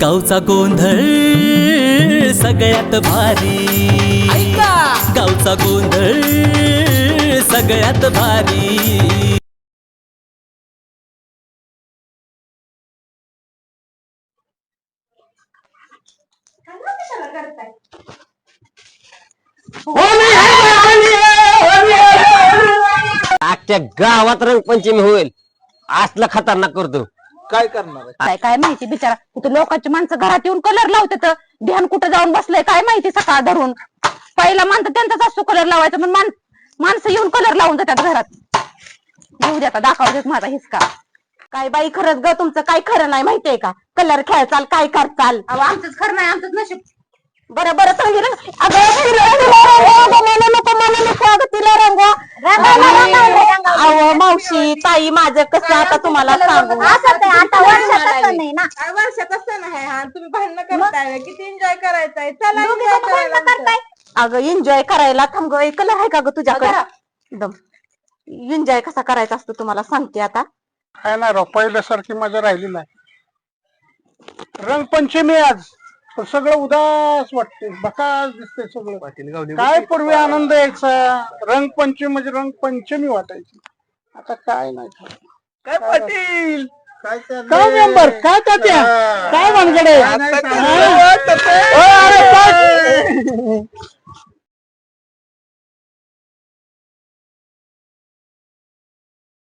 गावचा गोंधळ सगळ्यात भारी. गावचा गोंधळ सगळ्यात भारी. अख्ख्या गावात रंगपंचमी होईल. असला खतरनाक करतो. काय करणार आहे? काय काय माहिती बिचारा? कुठे लोकांची माणसं घरात येऊन कलर लावते तर ध्यान कुठं जाऊन बसलंय? काय माहिती सकाळ धरून? पहिला माणसं त्यांचाच असतो कलर लावायचा पण मान माणसं येऊन कलर लावून जातात घरात. येऊ द्या दाखव देत माझा हिसका. काय बाई खरंच ग तुमचं काय खरं नाही माहितीये का? कलर खेळचाल काय करचाल? आमचंच खरं नाही आमचंच नशीब. बरं बरं रंग अगं मावशी ताई माझं कसं आता तुम्हाला सांगू? आता वर्षात नाही ना. काय ना हे तुम्ही भांडणं करताय किती एन्जॉय करायचंय? चला दोघी enjoy जण करायला भांडणं करताय. अगं एन्जॉय करायला थांब ग कलर आहे का ग तुझ्याकडे? एकदम. एन्जॉय कसा करायचा असतो तुम्हाला सांगते आता. काय नाही राव पहिल्यासारखी मजा राहिली नाही. रंगपंचमी आज. पण सगळं उदास वाटते बकास दिसते सगळं. काय पूर्वी आनंद यायचा? रंगपंचमी म्हणजे रंगपंचमी वाटायची. आता काय नाही काय पाटील? काय मेंबर? काय त्या काय भानगडे?